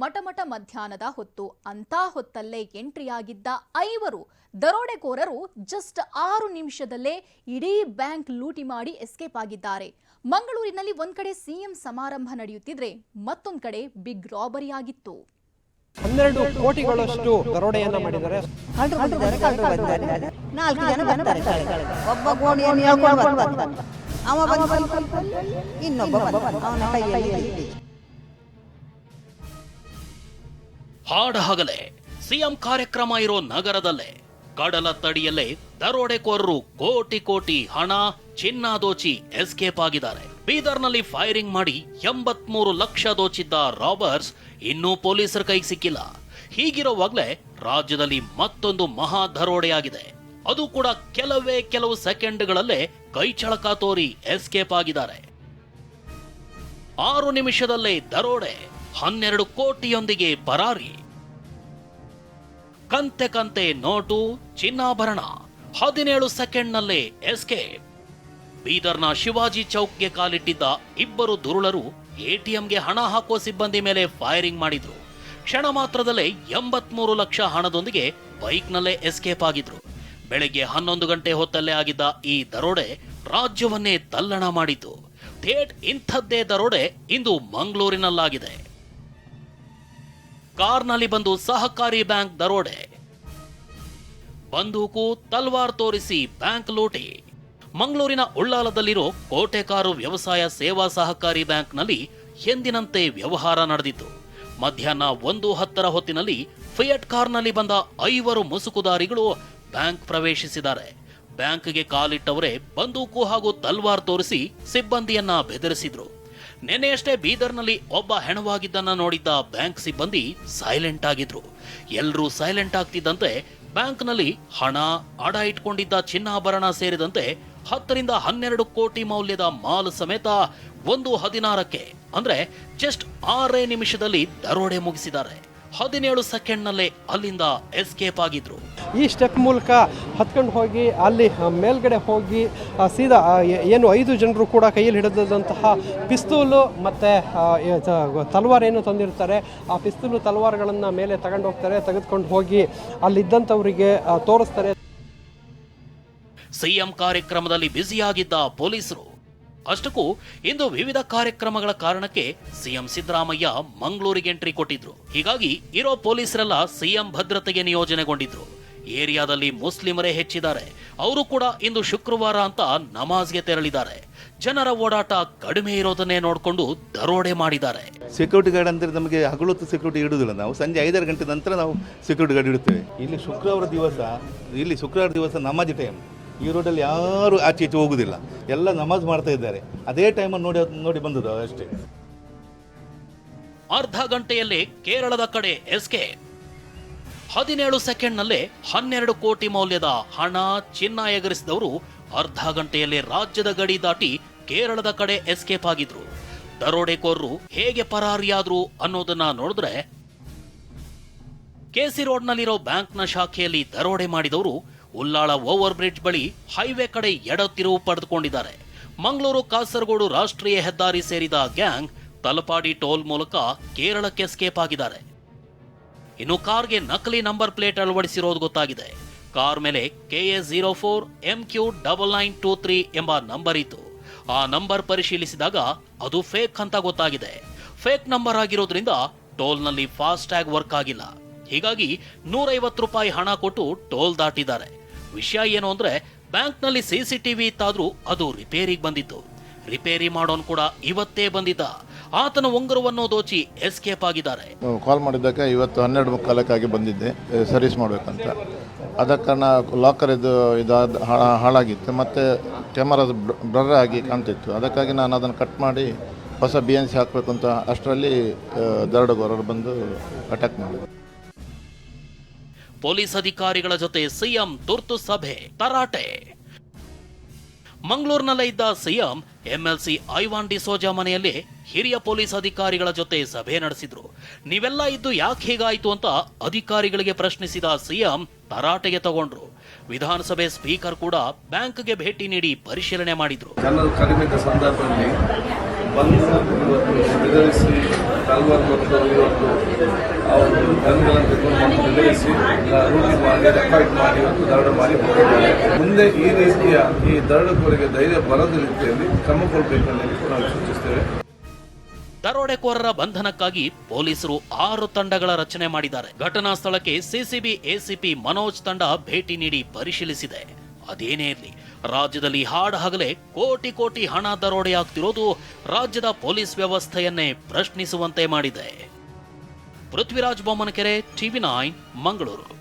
ಮಟಮಟ ಮಧ್ಯಾಹ್ನದ ಹೊತ್ತು ಅಂತ ಹೊತ್ತಲ್ಲೇ ಎಂಟ್ರಿಯಾಗಿದ್ದ ಐವರು ದರೋಡೆಕೋರರು ಜಸ್ಟ್ ಆರು ನಿಮಿಷದಲ್ಲೇ ಇಡೀ ಬ್ಯಾಂಕ್ ಲೂಟಿ ಮಾಡಿ ಎಸ್ಕೇಪ್ ಆಗಿದ್ದಾರೆ. ಮಂಗಳೂರಿನಲ್ಲಿ ಒಂದ್ ಕಡೆ ಸಿಎಂ ಸಮಾರಂಭ ನಡೆಯುತ್ತಿದ್ರೆ ಮತ್ತೊಂದ್ ಕಡೆ ಬಿಗ್ ರಾಬರಿ ಆಗಿತ್ತು. ಹನ್ನೆರಡು ಕೋಟಿಗಳಷ್ಟು ದರೋಡೆಯನ್ನ ಮಾಡಿದ್ದಾರೆ. ಕಳ್ಳರು ಹಾಡಹಗಲೇ ಸಿಎಂ ಕಾರ್ಯಕ್ರಮ ಇರೋ ನಗರದಲ್ಲೇ. ಕಡಲ ತಡಿಯಲ್ಲೇ ದರೋಡೆಕೋರರು ಕೋಟಿ ಕೋಟಿ ಹಣ, ಚಿನ್ನ ದೋಚಿ ಎಸ್ಕೇಪ್ ಆಗಿದ್ದಾರೆ. ಬೀದರ್ನಲ್ಲಿ ಫೈರಿಂಗ್ ಮಾಡಿ ಎಂಬತ್ಮೂರು ಲಕ್ಷ ದೋಚಿದ್ದ ರಾಬರ್ಸ್ ಇನ್ನೂ ಪೊಲೀಸರ ಕೈಗೆ ಸಿಕ್ಕಿಲ್ಲ. ಹೀಗಿರುವಾಗಲೇ ರಾಜ್ಯದಲ್ಲಿ ಮತ್ತೊಂದು ಮಹಾ ದರೋಡೆಯಾಗಿದೆ. ಅದು ಕೂಡ ಕೆಲವೇ ಕೆಲವು ಸೆಕೆಂಡ್ಗಳಲ್ಲೇ ಕೈಚಳಕ ತೋರಿ ಎಸ್ಕೇಪ್ ಆಗಿದ್ದಾರೆ. ಆರು ನಿಮಿಷದಲ್ಲೇ ದರೋಡೆ. ಹನ್ನೆರಡು ಕೋಟಿಯೊಂದಿಗೆ ಪರಾರಿ. ಕಂತೆ ಕಂತೆ ನೋಟು, ಚಿನ್ನಾಭರಣ, ಹದಿನೇಳು ಸೆಕೆಂಡ್ನಲ್ಲೇ ಎಸ್ಕೇಪ್. ಬೀದರ್ನ ಶಿವಾಜಿ ಚೌಕ್ಗೆ ಕಾಲಿಟ್ಟಿದ್ದ ಇಬ್ಬರು ದುರುಳರು ಎಟಿಎಂಗೆ ಹಣ ಹಾಕುವ ಸಿಬ್ಬಂದಿ ಮೇಲೆ ಫೈರಿಂಗ್ ಮಾಡಿದ್ರು. ಕ್ಷಣ ಮಾತ್ರದಲ್ಲೇ ಎಂಬತ್ಮೂರು ಲಕ್ಷ ಹಣದೊಂದಿಗೆ ಬೈಕ್ನಲ್ಲೇ ಎಸ್ಕೇಪ್ ಆಗಿದ್ರು. ಬೆಳಗ್ಗೆ ಹನ್ನೊಂದು ಗಂಟೆ ಹೊತ್ತಲ್ಲೇ ಆಗಿದ್ದ ಈ ದರೋಡೆ ರಾಜ್ಯವನ್ನೇ ತಲ್ಲಣ ಮಾಡಿತು. ಥೇಟ್ ಇಂಥದ್ದೇ ದರೋಡೆ ಇಂದು ಮಂಗಳೂರಿನಲ್ಲಾಗಿದೆ. ಕಾರ್ನಲ್ಲಿ ಬಂದು ಸಹಕಾರಿ ಬ್ಯಾಂಕ್ ದರೋಡೆ. ಬಂದೂಕು ತಲ್ವಾರ್ ತೋರಿಸಿ ಬ್ಯಾಂಕ್ ಲೂಟಿ. ಮಂಗಳೂರಿನ ಉಳ್ಳಾಲದಲ್ಲಿರೋ ಕೋಟೆಕಾರು ವ್ಯವಸಾಯ ಸೇವಾ ಸಹಕಾರಿ ಬ್ಯಾಂಕ್ನಲ್ಲಿ ಎಂದಿನಂತೆ ವ್ಯವಹಾರ ನಡೆದಿತ್ತು. ಮಧ್ಯಾಹ್ನ ಒಂದು ಹತ್ತರ ಹೊತ್ತಿನಲ್ಲಿ ಫಿಯಟ್ ಕಾರ್ನಲ್ಲಿ ಬಂದ ಐವರು ಮುಸುಕುದಾರಿಗಳು ಬ್ಯಾಂಕ್ ಪ್ರವೇಶಿಸಿದ್ದಾರೆ. ಬ್ಯಾಂಕ್ಗೆ ಕಾಲಿಟ್ಟವರೇ ಬಂದೂಕು ಹಾಗೂ ತಲ್ವಾರ್ ತೋರಿಸಿ ಸಿಬ್ಬಂದಿಯನ್ನ ಬೆದರಿಸಿದ್ರು. ನಿನ್ನೆಯಷ್ಟೇ ಬೀದರ್ನಲ್ಲಿ ಒಬ್ಬ ಹೆಣವಾಗಿದ್ದನ್ನ ನೋಡಿದ್ದ ಬ್ಯಾಂಕ್ ಸಿಬ್ಬಂದಿ ಸೈಲೆಂಟ್ ಆಗಿದ್ರು. ಎಲ್ಲರೂ ಸೈಲೆಂಟ್ ಆಗ್ತಿದ್ದಂತೆ ಬ್ಯಾಂಕ್ನಲ್ಲಿ ಹಣ, ಅಡ ಇಟ್ಕೊಂಡಿದ್ದ ಚಿನ್ನಾಭರಣ ಸೇರಿದಂತೆ ಹತ್ತರಿಂದ ಹನ್ನೆರಡು ಕೋಟಿ ಮೌಲ್ಯದ ಮಾಲ್ ಸಮೇತ ಒಂದು ಹದಿನಾರಕ್ಕೆ, ಅಂದ್ರೆ ಜಸ್ಟ್ ಆರೇ ನಿಮಿಷದಲ್ಲಿ ದರೋಡೆ ಮುಗಿಸಿದ್ದಾರೆ. ಹದಿನೇಳು ಸೆಕೆಂಡ್ನಲ್ಲೇ ಅಲ್ಲಿಂದ ಎಸ್ಕೇಪ್ ಆಗಿದ್ರು. ಈ ಸ್ಟೆಪ್ ಮೂಲಕ ಹತ್ಕೊಂಡು ಹೋಗಿ ಅಲ್ಲಿ ಮೇಲ್ಗಡೆ ಹೋಗಿ ಸೀದಾ ಏನು ಐದು ಜನರು ಕೂಡ ಕೈಯಲ್ಲಿ ಹಿಡಿದಂತಹ ಪಿಸ್ತೂಲು ಮತ್ತು ತಲ್ವಾರ್ ಏನು ತಂದಿರ್ತಾರೆ ಆ ಪಿಸ್ತೂಲು ತಲ್ವಾರ್ಗಳನ್ನು ಮೇಲೆ ತಗೊಂಡು ಹೋಗ್ತಾರೆ ತೆಗೆದುಕೊಂಡು ಹೋಗಿ ಅಲ್ಲಿದ್ದಂಥವರಿಗೆ ತೋರಿಸ್ತಾರೆ. ಸಿಎಂ ಕಾರ್ಯಕ್ರಮದಲ್ಲಿ ಬ್ಯುಸಿಯಾಗಿದ್ದ ಪೊಲೀಸರು. ಅಷ್ಟಕ್ಕೂ ಇಂದು ವಿವಿಧ ಕಾರ್ಯಕ್ರಮಗಳ ಕಾರಣಕ್ಕೆ ಸಿಎಂ ಸಿದ್ದರಾಮಯ್ಯ ಮಂಗಳೂರಿಗೆ ಎಂಟ್ರಿ ಕೊಟ್ಟಿದ್ರು. ಹೀಗಾಗಿ ಇರೋ ಪೊಲೀಸರೆಲ್ಲ ಸಿಎಂ ಭದ್ರತೆಗೆ ನಿಯೋಜನೆಗೊಂಡಿದ್ರು. ಏರಿಯಾದಲ್ಲಿ ಮುಸ್ಲಿಮರೇ ಹೆಚ್ಚಿದ್ದಾರೆ. ಅವರು ಕೂಡ ಇಂದು ಶುಕ್ರವಾರ ಅಂತ ನಮಾಜ್ಗೆ ತೆರಳಿದ್ದಾರೆ. ಜನರ ಓಡಾಟ ಕಡಿಮೆ ಇರೋದನ್ನೇ ನೋಡಿಕೊಂಡು ದರೋಡೆ ಮಾಡಿದ್ದಾರೆ. ಸೆಕ್ಯೂರಿಟಿ ಗಾರ್ಡ್ ಅಂದರೆ ನಮಗೆ ಹಗಲೊತ್ತು ಸೆಕ್ಯೂರಿಟಿ ಇಡುವುದಿಲ್ಲ ನಾವು ಸಂಜೆ ಐದಾರು ಗಂಟೆ ನಂತರ ನಾವು ಸೆಕ್ಯೂರಿಟಿ ಗಾರ್ಡ್ ಇಡುತ್ತೇವೆ. ಇಲ್ಲಿ ಶುಕ್ರವಾರ ದಿವಸ ಇಲ್ಲಿ ಶುಕ್ರವಾರ ದಿವಸ ನಮಾಜ್ ಟೈಮ್ ಈ ರೋಡಲ್ಲಿ ಯಾರು ಆಚೆ ಈಚೆ ಹೋಗುದಿಲ್ಲ. ಎಲ್ಲ ನಮಾಜ್ ಮಾಡ್ತಾ ಇದ್ದಾರೆ. ಅದೇ ಟೈಮ್ ನೋಡಿ ನೋಡಿ ಬಂದದ್ದು ಅಷ್ಟೇ. ಅರ್ಧ ಗಂಟೆಯಲ್ಲಿ ಕೇರಳದ ಕಡೆ ಎಸ್ಕೆ ಹದಿನೇಳು ಸೆಕೆಂಡ್ನಲ್ಲೇ ಹನ್ನೆರಡು ಕೋಟಿ ಮೌಲ್ಯದ ಹಣ ಚಿನ್ನ ಎಗರಿಸಿದವರು ಅರ್ಧ ಗಂಟೆಯಲ್ಲೇ ರಾಜ್ಯದ ಗಡಿ ದಾಟಿ ಕೇರಳದ ಕಡೆ ಎಸ್ಕೇಪ್ ಆಗಿದ್ರು. ದರೋಡೆಕೋರರು ಹೇಗೆ ಪರಾರಿಯಾದ್ರು ಅನ್ನೋದನ್ನ ನೋಡಿದ್ರೆ ಕೆಸಿ ರೋಡ್ನಲ್ಲಿರೋ ಬ್ಯಾಂಕ್ನ ಶಾಖೆಯಲ್ಲಿ ದರೋಡೆ ಮಾಡಿದವರು ಉಲ್ಲಾಳ ಓವರ್ ಬ್ರಿಡ್ಜ್ ಬಳಿ ಹೈವೇ ಕಡೆ ಎಡ ತಿರುವು ಪಡೆದುಕೊಂಡಿದ್ದಾರೆ. ಮಂಗಳೂರು, ಕಾಸರಗೋಡು ರಾಷ್ಟ್ರೀಯ ಹೆದ್ದಾರಿ ಸೇರಿದ ಗ್ಯಾಂಗ್ ತಲಪಾಡಿ ಟೋಲ್ ಮೂಲಕ ಕೇರಳಕ್ಕೆ ಸ್ಕೇಪ್ ಆಗಿದ್ದಾರೆ. ಇನ್ನು ಕಾರ್ಗೆ ನಕಲಿ ನಂಬರ್ ಪ್ಲೇಟ್ ಅಳವಡಿಸಿರೋದು ಗೊತ್ತಾಗಿದೆ. ಕಾರ್ ಮೇಲೆ KA zero four M Q double nine two three ಎಂಬ ನಂಬರ್ ಇತ್ತು. ಆ ನಂಬರ್ ಪರಿಶೀಲಿಸಿದಾಗ ಅದು ಫೇಕ್ ಅಂತ ಗೊತ್ತಾಗಿದೆ. ಫೇಕ್ ನಂಬರ್ ಆಗಿರೋದ್ರಿಂದ ಟೋಲ್ನಲ್ಲಿ ಫಾಸ್ಟ್ ಟ್ಯಾಗ್ ವರ್ಕ್ ಆಗಿಲ್ಲ. ಹೀಗಾಗಿ ನೂರೈವತ್ತು ರೂಪಾಯಿ ಹಣ ಕೊಟ್ಟು ಟೋಲ್ ದಾಟಿದ್ದಾರೆ. ವಿಷಯ ಏನು ಅಂದ್ರೆ, ಬ್ಯಾಂಕ್ನಲ್ಲಿ ಸಿಸಿಟಿವಿ ಇತ್ತಾದ್ರೂ ಅದು ರಿಪೇರಿಗೆ ಬಂದಿತ್ತು. ರಿಪೇರಿ ಮಾಡೋನ್ ಕೂಡ ಇವತ್ತೇ ಬಂದಿದ್ದ. ಆತನ ಉಂಗುರವನ್ನು ದೋಚಿ ಎಸ್ಕೇಪ್ ಆಗಿದ್ದಾರೆ. ಕಾಲ್ ಮಾಡಿದ್ದಕ್ಕೆ ಇವತ್ತು ಹನ್ನೆರಡು ಮುಕ್ಕಾಲಕ್ಕಾಗಿ ಬಂದಿದ್ದೆ. ಸರ್ವಿಸ್ ಮಾಡಬೇಕಂತ. ಅದಕ್ಕೆ ಕಾರಣ ಲಾಕರ್ ಇದು ಇದಾದ ಹಾಳಾಗಿತ್ತು. ಮತ್ತು ಕ್ಯಾಮರಾದ ಬ್ಲರ್ ಆಗಿ ಕಾಣ್ತಿತ್ತು. ಅದಕ್ಕಾಗಿ ನಾನು ಅದನ್ನು ಕಟ್ ಮಾಡಿ ಹೊಸ ಬಿ ಎನ್ ಸಿ ಹಾಕಬೇಕು ಅಂತ ಅಷ್ಟರಲ್ಲಿ ದರೋಡೆಗೋರರು ಬಂದು ಅಟ್ಯಾಕ್ ಮಾಡಿದರು. ಪೊಲೀಸ್ ಅಧಿಕಾರಿಗಳ ಜೊತೆ ಸಿಎಂ ತುರ್ತು ಸಭೆ, ತರಾಟೆ. ಮಂಗಳೂರಿನಲ್ಲೇ ಇದ್ದ ಸಿಎಂ ಎಂಎಲ್ಸಿ ಐವಾನ್ ಡಿಸೋಜಾ ಮನೆಯಲ್ಲಿ ಹಿರಿಯ ಪೊಲೀಸ್ ಅಧಿಕಾರಿಗಳ ಜೊತೆ ಸಭೆ ನಡೆಸಿದ್ರು. ನೀವೆಲ್ಲ ಇದ್ದು ಯಾಕೆ ಹೀಗಾಯಿತು ಅಂತ ಅಧಿಕಾರಿಗಳಿಗೆ ಪ್ರಶ್ನಿಸಿದ ಸಿಎಂ ತರಾಟೆಗೆ ತಗೊಂಡ್ರು. ವಿಧಾನಸಭೆ ಸ್ಪೀಕರ್ ಕೂಡ ಬ್ಯಾಂಕ್ಗೆ ಭೇಟಿ ನೀಡಿ ಪರಿಶೀಲನೆ ಮಾಡಿದ್ರು. ಸಂದರ್ಭದಲ್ಲಿ ಬಂದು ಇವತ್ತು ಮತ್ತು ಅವರು ಗನ್ಗಳನ್ನು ತೆಗೆದುಕೊಂಡು ಮತ್ತು ಬೆದರಿಸಿ ರೂಟಿ ಮಾಡಿ, ರೆಕಾರ್ಡ್ ಮಾಡಿ ಇವತ್ತು ದರಡು ಮಾಡಿ ಹೋಗಿದ್ದಾರೆ ಮುಂದೆ ಈ ರೀತಿಯ ಈ ದರಡುಕೋರಿಗೆ ಧೈರ್ಯ ಬರದ ರೀತಿಯಲ್ಲಿ ಕ್ರಮ ಕೊಡಬೇಕೆಂದು ನಾವು ಸೂಚಿಸ್ತೇವೆ. ದರೋಡೆಕೋರರ ಬಂಧನಕ್ಕಾಗಿ ಪೊಲೀಸರು ಆರು ತಂಡಗಳ ರಚನೆ ಮಾಡಿದ್ದಾರೆ. ಘಟನಾ ಸ್ಥಳಕ್ಕೆ ಸಿಸಿಬಿ, ಎಸಿಪಿ ಮನೋಜ್ ತಂಡ ಭೇಟಿ ನೀಡಿ ಪರಿಶೀಲಿಸಿದೆ. ಅದೇನೇ ಇರಲಿ. ರಾಜ್ಯದಲ್ಲಿ ಹಾಡ ಹಗಲೇ ಕೋಟಿ ಕೋಟಿ ಹಣ ದರೋಡೆಯಾಗ್ತಿರೋದು ರಾಜ್ಯದ ಪೊಲೀಸ್ ವ್ಯವಸ್ಥೆಯನ್ನೇ ಪ್ರಶ್ನಿಸುವಂತೆ ಮಾಡಿದೆ. Prithviraj Bommanakere, TV nine, Mangaluru.